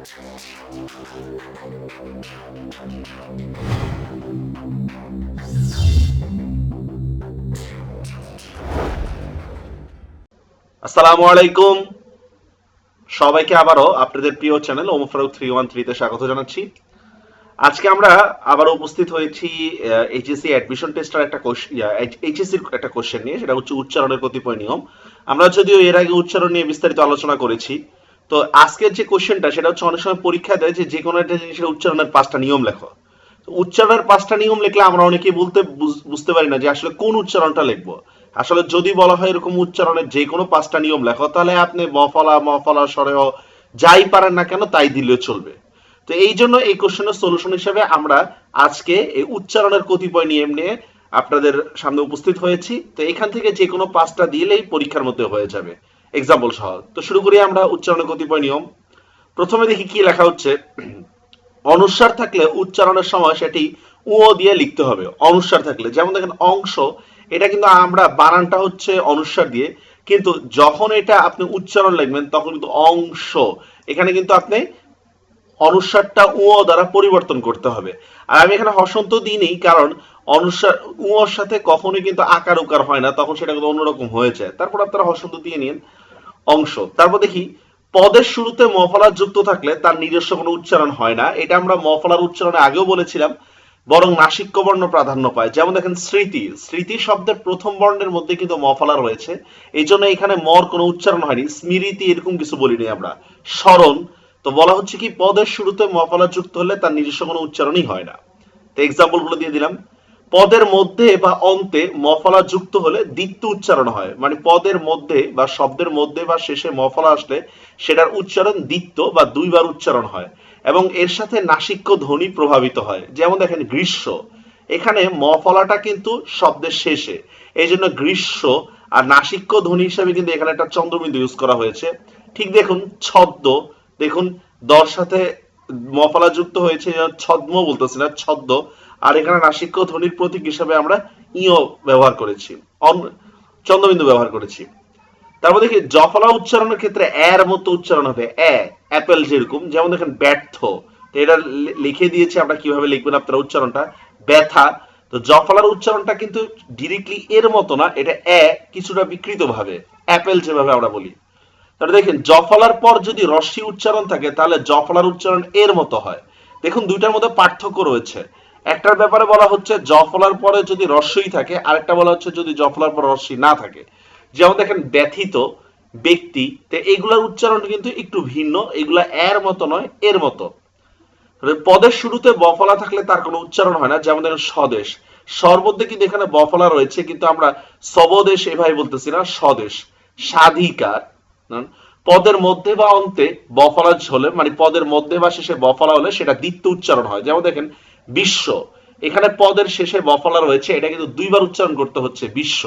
আসসালামু আলাইকুম। সবাইকে আবারও আপনাদের প্রিয় চ্যানেল ওমফারুক থ্রি ওয়ান থ্রিতে স্বাগত জানাচ্ছি। আজকে আমরা আবার উপস্থিত হয়েছি এইচএসসি অ্যাডমিশন টেস্টের একটা এইচএসসির একটা কোশ্চেন নিয়ে, সেটা হচ্ছে উচ্চারণের কতিপয় নিয়ম। আমরা যদিও এর আগে উচ্চারণ নিয়ে বিস্তারিত আলোচনা করেছি তো আজকের যে কোশ্চেনটা, সেটা হচ্ছে অনেক সময় পরীক্ষা দেয় যে কোনো একটা জিনিসের উচ্চারণের পাঁচটা নিয়ম লেখো। উচ্চারণের পাঁচটা নিয়ম লিখলে আমরা অনেকেই বলতে বুঝতে পারি না যে আসলে কোন উচ্চারণটা লিখব। আসলে যদি বলা হয় এরকম উচ্চারণের যে কোনো পাঁচটা নিয়ম লেখো, তাহলে আপনি মফলা মফলা সরেহ যাই পারেন না কেন, তাই দিলেও চলবে। তো এই জন্য এই কোশ্চেনের সলিউশন হিসেবে আমরা আজকে এই উচ্চারণের কতিপয় নিয়ম নিয়ে আপনাদের সামনে উপস্থিত হয়েছি। তো এখান থেকে যে কোনো পাঁচটা দিলেই পরীক্ষার মধ্যে হয়ে যাবে। এক্সাম্পল সহ। তো শুরু করি আমরা উচ্চারণের কতিপয় নিয়ম। প্রথমে দেখি কি লেখা হচ্ছে। অনুস্বার থাকলে উচ্চারণের সময় সেটি উ দিয়ে লিখতে হবে। অনুস্বার থাকলে। যেমন দেখেন, অংশ, এটা কিন্তু আমরা বানানটা হচ্ছে অনুস্বার দিয়ে। কিন্তু যখন এটা আপনি উচ্চারণ লিখবেন, তখন কিন্তু অংশ। এখানে কিন্তু আপনি অনুস্বারটা উ দ্বারা পরিবর্তন করতে হবে। আর আমি এখানে হসন্ত দিই নেই কারণ অনুস্বার উ এর সাথে কখনোই কিন্তু আকার উকার হয় না। তখন সেটা কিন্তু অন্যরকম হয়ে যায়। তারপর আপনারা হসন্ত দিয়ে নিন। অংশ। তারপর দেখি, পদের শুরুতে মফলার যুক্ত থাকলে তার নিজস্ব কোনো উচ্চারণ হয় না। এটা আমরা মফলার উচ্চারণে আগেও বলেছিলাম, বরং নাসিক্য বর্ণ প্রাধান্য পায়। যেমন দেখেন, স্মৃতি। স্মৃতি শব্দের প্রথম বর্ণের মধ্যে কিন্তু মফলা রয়েছে। এই জন্য এখানে মর কোনো উচ্চারণ হয়নি। স্মৃতি এরকম কিছু বলিনি আমরা। স্মরণ, তো বলা হচ্ছে কি, পদের শুরুতে মফলা যুক্ত হলে তার নিজস্ব কোনো উচ্চারণই হয় না। তো এক্সাম্পলগুলো দিয়ে দিলাম। পদের মধ্যে বা অন্তে মফলা যুক্ত হলে দ্বিত্ব উচ্চারণ হয়। মানে পদের মধ্যে বা শব্দের মধ্যে বা শেষে মফলা আসলে সেটার উচ্চারণ দ্বিত্ব বা দুইবার উচ্চারণ হয় এবং এর সাথে নাসিক্য ধ্বনি প্রভাবিত হয়। যেমন দেখেন গ্রীষ্ম। এখানে মফলাটা কিন্তু শব্দের শেষে। এই জন্য গ্রীষ্ম আর নাসিক্য ধ্বনি হিসাবে কিন্তু এখানে একটা চন্দ্রবিন্দু ইউজ করা হয়েছে। ঠিক দেখুন, ছদ্ম। দেখুন, দর সাথে মফলা যুক্ত হয়েছে ছদ্ম বলতেছি না, ছদ্ম। আর এখানে নাসিক্য ধ্বনির প্রতীক হিসাবে আমরা ইও ব্যবহার করেছি চন্দ্রবিন্দু ব্যবহার করেছি। তারপর দেখি, জফলা উচ্চারণের ক্ষেত্রে এর মতো উচ্চারণ হবে, এ, অ্যাপেল যেরকম, যেমন দেখেন ব্যর্থ। তো এটা লিখে দিয়েছে, আমরা কীভাবে লিখবেন আপনারা উচ্চারণটা? ব্যথা। তো জফলার উচ্চারণটা কিন্তু ডিরেক্টলি এর মতো না, এটা এ কিছুটা বিকৃত ভাবে অ্যাপেল যেভাবে আমরা বলি। তাহলে দেখেন, জফলার পর যদি রস্যি উচ্চারণ থাকে, তাহলে জফলার উচ্চারণ এর মতো হয়। দেখুন, দুইটার মধ্যে পার্থক্য রয়েছে। একটার ব্যাপারে বলা হচ্ছে জফলার পরে যদি রস্যই থাকে, আরেকটা বলা হচ্ছে যদি জফলার পর রস্যি না থাকে। যেমন দেখেন, ব্যথিত ব্যক্তি, তো এইগুলার উচ্চারণ কিন্তু একটু ভিন্ন, এগুলা এর মতো নয়, এর মতো। পদের শুরুতে বফলা থাকলে তার কোনো উচ্চারণ হয় না, যেমন দেখেন স্বদেশ। মধ্যে কিন্তু এখানে বফলা রয়েছে, কিন্তু আমরা সবদেশ এভাবে বলতেছি না, স্বদেশ। স্বাধিকার পদের মধ্যে বা অন্তে বফলা হলে মানে পদের মধ্যে বা শেষে বফলা হলে সেটা দ্বিত্ব উচ্চারণ হয়। যেমন দেখেন বিশ্ব। এখানে পদের শেষে বফলা রয়েছে এটা কিন্তু দুইবার উচ্চারণ করতে হচ্ছে, বিশ্ব,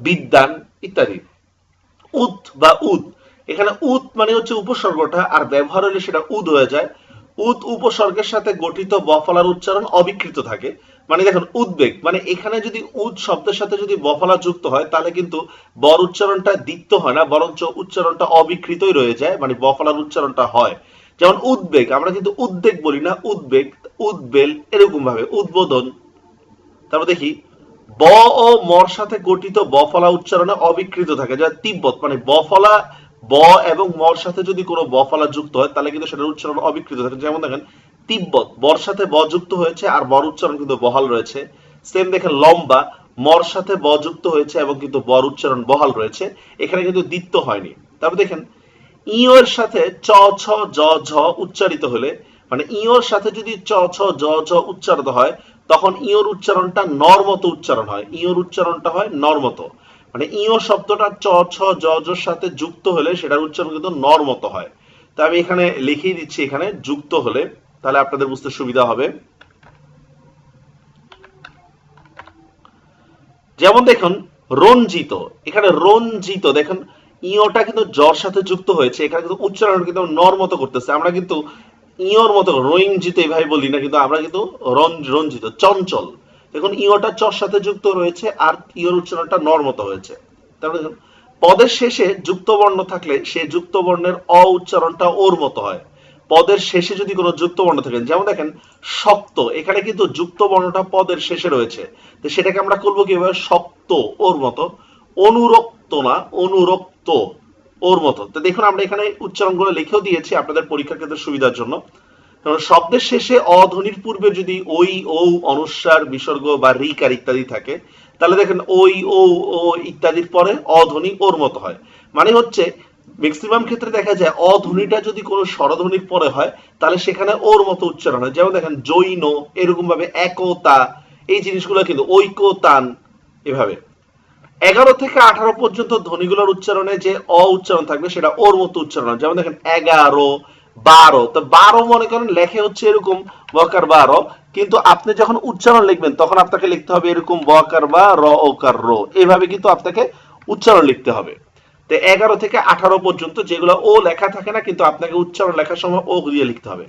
বিদ্যান ইত্যাদি। উত বা উদ। এখানে উত মানে হচ্ছে উপসর্গটা, আর ব্যবহার হলে সেটা উদ হয়ে যায়। উদ উপসর্গের সাথে গঠিত বফলার উচ্চারণ অবিকৃত থাকে। মানে দেখুন, উদ্বেগ মানে এখানে যদি উদ শব্দের সাথে যদি বফলা যুক্ত হয়, তাহলে কিন্তু বর উচ্চারণটা দ্বিত্ব হয় না, বরঞ্চ উচ্চারণটা অবিকৃতই রয়ে যায় মানে বফলার উচ্চারণটা হয়। যেমন উদ্বেগ, আমরা কিন্তু উদ্বেগ বলি না, উদ্বেগ উদ্বেল এরকম ভাবে উদ্বোধন। তারপর দেখি, ব ও মর সাথে গঠিত বফলা উচ্চারণে অবিকৃত থাকে যা তিব্বত। মানে বফলা ব এবং মর সাথে যদি কোনো বফলা যুক্ত হয়, তাহলে কিন্তু সেটার উচ্চারণ অবিকৃত থাকে। যেমন দেখেন, তিব্বত, বর সাথে ব যুক্ত হয়েছে আর বর উচ্চারণ কিন্তু বহাল রয়েছে। সেম দেখেন, লম্বা, মর সাথে ব যুক্ত হয়েছে এবং কিন্তু বর উচ্চারণ বহাল রয়েছে। এখানে কিন্তু দ্বিত্ব হয়নি। তারপর দেখেন, ইয়ের সাথে চ, ছ, জ, ঝ উচ্চারিত হলে মানে ইয়ের সাথে যদি চ, ছ, জ ঝ উচ্চারিত হয়, তখন ইয়র উচ্চারণটা নর উচ্চারণ হয়। ইয়র উচ্চারণটা হয় নর মানে ইয় শব্দটা চ, ছ, জ ঝর সাথে যুক্ত হলে সেটার উচ্চারণ কিন্তু নর হয়। তো আমি এখানে লিখিয়ে দিচ্ছি এখানে, যুক্ত হলে। তাহলে আপনাদের বুঝতে সুবিধা হবে। যেমন দেখুন, রঞ্জিত। এখানে রঞ্জিত, দেখুন, ইয়টা কিন্তু জ্বর সাথে যুক্ত হয়েছে। এখানে কিন্তু উচ্চারণ কিন্তু নর করতেছে। আমরা কিন্তু ইয়র মতো রঞ্জিত এভাবে বলি না, কিন্তু আমরা কিন্তু রঞ্জিত, চঞ্চল। দেখুন ইয়টা চর সাথে যুক্ত রয়েছে আর ইয়র উচ্চারণটা নর মতো হয়েছে। তারপরে পদের শেষে যুক্ত বর্ণ থাকলে সে যুক্ত বর্ণের অ উচ্চারণটা ওর মতো হয়। পদের শেষে যদি কোনো যুক্ত বর্ণ থাকে যেমন দেখেন, শক্ত, এখানে কিন্তু যুক্ত বর্ণটা পদের শেষে রয়েছে। তো সেটাকে আমরা করব কীভাবে? শক্ত, ওর মতো। অনুরক্ত না, অনুরক্ত। ওর মতো। তো দেখুন, আমরা এখানে উচ্চারণগুলো লিখেও দিয়েছি আপনাদের পরীক্ষার ক্ষেত্রে সুবিধার জন্য। কারণ শব্দের শেষে অধ্বনির পূর্বে যদি ওই ও অনুস্বার বিসর্গ বা রিকার ইত্যাদি থাকে, তাহলে দেখেন ওই ও ও ইত্যাদির পরে অধ্বনি ওর মতো হয়। মানে হচ্ছে ম্যাক্সিমাম ক্ষেত্রে দেখা যায় অধ্বনিটা যদি কোনো স্বরধ্বনির পরে হয়, তাহলে সেখানে ওর মতো উচ্চারণ হয়। যেমন দেখেন, জৈন এরকম ভাবে একতা, এই জিনিসগুলো কিন্তু ঐকতান, এভাবে। এগারো থেকে আঠারো পর্যন্ত ধ্বনিগুলোর উচ্চারণে যে অ উচ্চারণ থাকবে সেটা ওর মতো উচ্চারণ। যেমন দেখেন, এগারো, বারো। তো বারো মনে করেন লেখে হচ্ছে এরকম বকার বারো কিন্তু আপনি যখন উচ্চারণ লিখবেন, তখন আপনাকে লিখতে হবে এরকম বকার বা, র ওকার রো। এইভাবে কিন্তু আপনাকে উচ্চারণ লিখতে হবে। তো এগারো থেকে আঠারো পর্যন্ত যেগুলো ও লেখা থাকে না, কিন্তু আপনাকে উচ্চারণ লেখার সময় ও দিয়ে লিখতে হবে।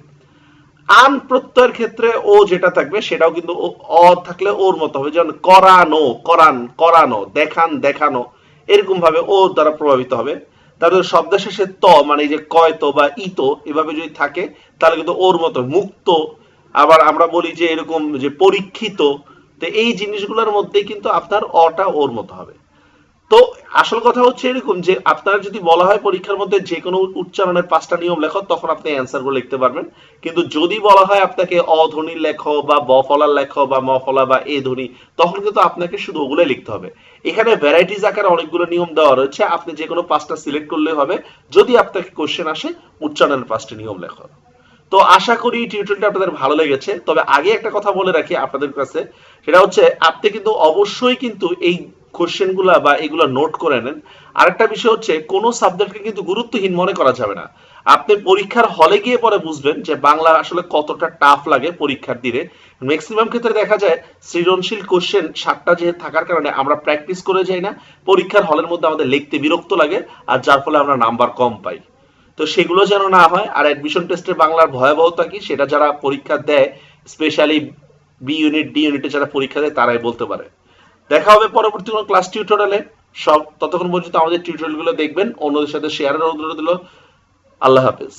আন প্রত্যয়ের ক্ষেত্রে ও যেটা থাকবে সেটাও কিন্তু অ থাকলে ওর মতো হবে। যেমন করানো, করান, করানো, দেখান, দেখানো এরকম ভাবে ও দ্বারা প্রভাবিত হবে। তারপরে শব্দ শেষে ত মানে এই যে কয়ত বা ইত, এভাবে যদি থাকে, তাহলে কিন্তু ওর মতো মুক্ত। আবার আমরা বলি যে এরকম যে পরীক্ষিত, তো এই জিনিসগুলোর মধ্যে কিন্তু আপনার অটা ওর মতো হবে। তো আসল কথা হচ্ছে এরকম যে আপনার যদি বলা হয় পরীক্ষার মধ্যে যে কোনো উচ্চারণের পাঁচটা নিয়ম লেখো, তখন আপনি অ্যান্সারগুলো লিখতে পারবেন। কিন্তু যদি বলা হয় আপনাকে অধ্বনি লেখো বা ব ফলার লেখো বা ম ফলা বা এ ধ্বনি, তখন কিন্তু আপনাকে শুধু ওগুলো লিখতে হবে। এখানে ভ্যারাইটিস আকারে অনেকগুলো নিয়ম দেওয়া রয়েছে। আপনি যে কোনো পাঁচটা সিলেক্ট করলে হবে। যদি আপনাকে কোশ্চেন আসে, উচ্চারণের পাঁচটা নিয়ম লেখো। তো আশা করি টিউটোরিয়ালটা আপনাদের ভালো লেগেছে। তবে আগে একটা কথা বলে রাখি আপনাদের কাছে। সেটা হচ্ছে, আপনি কিন্তু অবশ্যই কিন্তু এই কোশ্চেনগুলা বা এগুলা নোট করে নেন। আরেকটা বিষয় হচ্ছে, কোনো সাবজেক্টকে কিন্তু গুরুত্বহীন মনে করা যাবে না। আপনি পরীক্ষার হলে গিয়ে পরে বুঝবেন যে বাংলা আসলে কতটা টাফ লাগে পরীক্ষার দিনে। ম্যাক্সিমাম ক্ষেত্রে দেখা যায়, সৃজনশীল কোশ্চেন সাতটা যে থাকার কারণে আমরা প্র্যাকটিস করে যাই না। পরীক্ষার হলের মধ্যে আমাদের লিখতে বিরক্ত লাগে, আর যার ফলে আমরা নাম্বার কম পাই। তো সেগুলো যেন না হয়, আর অ্যাডমিশন টেস্টে বাংলার ভয়াবহতা কি, সেটা যারা পরীক্ষা দেয় স্পেশালি বি ইউনিট ডি ইউনিটে যারা পরীক্ষা দেয়, তারাই বলতে পারে। দেখা হবে পরবর্তী কোনো ক্লাস টিউটোরিয়ালে সব ততক্ষণ পর্যন্ত আমাদের টিউটোরিয়ালগুলো দেখবেন, অন্যদের সাথে শেয়ারের অনুরোধ দিল আল্লাহ হাফেজ।